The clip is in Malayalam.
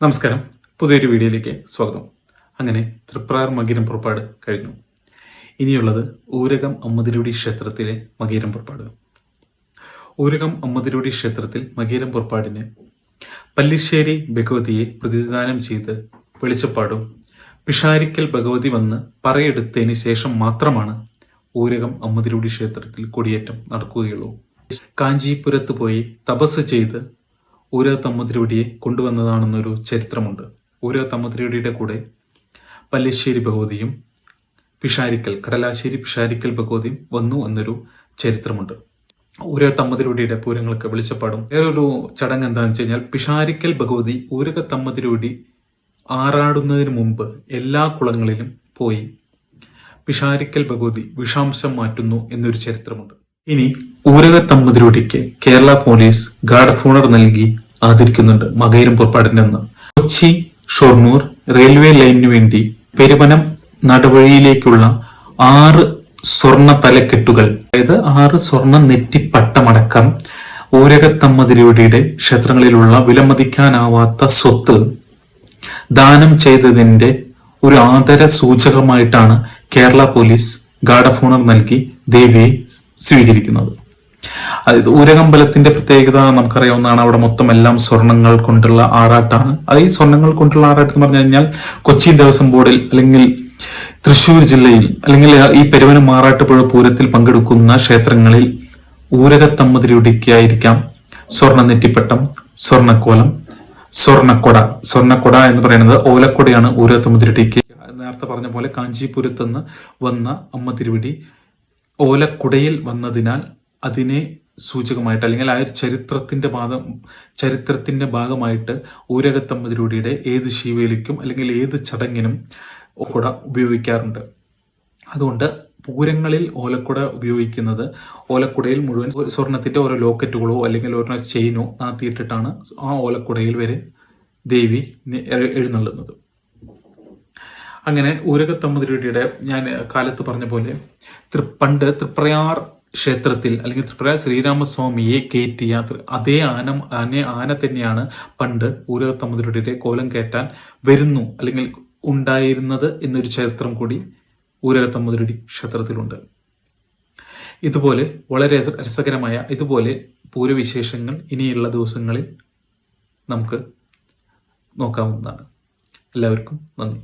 നമസ്കാരം. പുതിയൊരു വീഡിയോയിലേക്ക് സ്വാഗതം. അങ്ങനെ തൃപ്രാർ മകീരം പുറപ്പാട് കഴിഞ്ഞു. ഇനിയുള്ളത് ഊരകം അമ്മതിരുടി ക്ഷേത്രത്തിലെ മകീരം പുറപ്പാട്. ഊരകം അമ്മതിരുടി ക്ഷേത്രത്തിൽ മകീരം പുറപ്പാടിന് പല്ലിശ്ശേരി ഭഗവതിയെ പ്രതിദാനം ചെയ്ത് വെളിച്ചപ്പാടും പിഷാരിക്കൽ ഭഗവതി വന്ന് പറയെടുത്തതിന് ശേഷം മാത്രമാണ് ഊരകം അമ്മതിരുടി ക്ഷേത്രത്തിൽ കൊടിയേറ്റം നടക്കുകയുള്ളൂ. കാഞ്ചീപുരത്ത് പോയി തപസ് ചെയ്ത് ഊര തമ്മുതിരിവടിയെ കൊണ്ടുവന്നതാണെന്നൊരു ചരിത്രമുണ്ട്. ഊര തമ്മുതിരിവടിയുടെ കൂടെ പല്ലശ്ശേരി ഭഗവതിയും പിഷാരിക്കൽ കടലാശ്ശേരി പിഷാരിക്കൽ ഭഗവതിയും വന്നു എന്നൊരു ചരിത്രമുണ്ട്. ഊര തമ്മതിരൂടിയുടെ പൂരങ്ങൾക്ക് വെളിച്ചപ്പാടും വേറൊരു ചടങ്ങ് എന്താണെന്ന് വെച്ച് കഴിഞ്ഞാൽ പിഷാരിക്കൽ ഭഗവതി ഊരക തമ്മതിരൂടി ആറാടുന്നതിന് മുമ്പ് എല്ലാ കുളങ്ങളിലും പോയി പിഷാരിക്കൽ ഭഗവതി വിഷാംശം മാറ്റുന്നു എന്നൊരു ചരിത്രമുണ്ട്. ഇനി Ooraka തമ്മതിരുവടിക്ക് Kerala police guard of honour നൽകി ആദരിക്കുന്നുണ്ട് മകയിരം പുറപ്പാടിന്റെ കൊച്ചി ഷൊർണൂർ റെയിൽവേ ലൈനിനു വേണ്ടി പെരുവനം നടവഴിയിലേക്കുള്ള ആറ് സ്വർണ തലക്കെട്ടുകൾ അതായത് ആറ് സ്വർണ നെറ്റിപ്പട്ടമടക്കം ഊരകത്തമ്മതിരിയുടെ ക്ഷേത്രങ്ങളിലുള്ള വിലമതിക്കാനാവാത്ത സ്വത്ത് ദാനം ചെയ്തതിന്റെ ഒരു ആദര സൂചകമായിട്ടാണ് Kerala police guard of honour നൽകി ദേവിയെ സ്വീകരിക്കുന്നത്. അതായത് ഊരകമ്പലത്തിന്റെ പ്രത്യേകത നമുക്കറിയാവുന്നതാണ്. അവിടെ മൊത്തം എല്ലാം സ്വർണങ്ങൾ കൊണ്ടുള്ള ആറാട്ടാണ്. അത് ഈ സ്വർണങ്ങൾ കൊണ്ടുള്ള ആറാട്ട് എന്ന് പറഞ്ഞു കഴിഞ്ഞാൽ കൊച്ചി ദേവസ്വം ബോർഡിൽ അല്ലെങ്കിൽ തൃശ്ശൂർ ജില്ലയിൽ അല്ലെങ്കിൽ ഈ പെരുവനം മാറാട്ടുപുഴ പൂരത്തിൽ പങ്കെടുക്കുന്ന ക്ഷേത്രങ്ങളിൽ ഊരകത്തമ്മതിരിക്കായിരിക്കാം സ്വർണ നെറ്റിപ്പട്ടം സ്വർണക്കോലം സ്വർണക്കൊട സ്വർണക്കൊട എന്ന് പറയുന്നത് ഓലക്കൊടയാണ് ഊരകത്തമ്മതിരിക്ക് നേരത്തെ പറഞ്ഞ പോലെ കാഞ്ചീപുരത്ത് നിന്ന് വന്ന അമ്മ തിരുവടി ഓലക്കുടയിൽ വന്നതിനാൽ അതിനെ സൂചകമായിട്ട് അല്ലെങ്കിൽ ആ ഒരു ചരിത്രത്തിന്റെ ഭാഗം ചരിത്രത്തിന്റെ ഭാഗമായിട്ട് ഊരകത്തമ്പതിരൂടിയുടെ ഏത് ശിവയിലേക്കും അല്ലെങ്കിൽ ഏത് ചടങ്ങിനും കുട ഉപയോഗിക്കാറുണ്ട്. അതുകൊണ്ട് പൂരങ്ങളിൽ ഓലക്കുട ഉപയോഗിക്കുന്നത് ഓലക്കുടയിൽ മുഴുവൻ സ്വർണത്തിന്റെ ഓരോ ലോക്കറ്റുകളോ അല്ലെങ്കിൽ ഓരോ ചെയിനോ നാത്തിയിട്ടിട്ടാണ് ആ ഓലക്കുടയിൽ വരെ ദേവി എഴുന്നള്ളുന്നത്. അങ്ങനെ ഊരകത്തമ്മതിരൂടിയുടെ ഞാൻ കാലത്ത് പറഞ്ഞ പോലെ പണ്ട് തൃപ്രയാർ ക്ഷേത്രത്തിൽ അല്ലെങ്കിൽ ത്രിപുര ശ്രീരാമസ്വാമിയെ കയറ്റിയ അതേ ആന ആന ആന തന്നെയാണ് പണ്ട് ഊരകത്തമ്പതിരുടെ കോലം കയറ്റാൻ വരുന്നു അല്ലെങ്കിൽ ഉണ്ടായിരുന്നത് എന്നൊരു ചരിത്രം കൂടി ഊരകത്തമ്പതിരുടെ ക്ഷേത്രത്തിലുണ്ട്. ഇതുപോലെ വളരെ രസകരമായ ഇതുപോലെ പൂരവിശേഷങ്ങൾ ഇനിയുള്ള ദിവസങ്ങളിൽ നമുക്ക് നോക്കാവുന്നതാണ്. എല്ലാവർക്കും നന്ദി.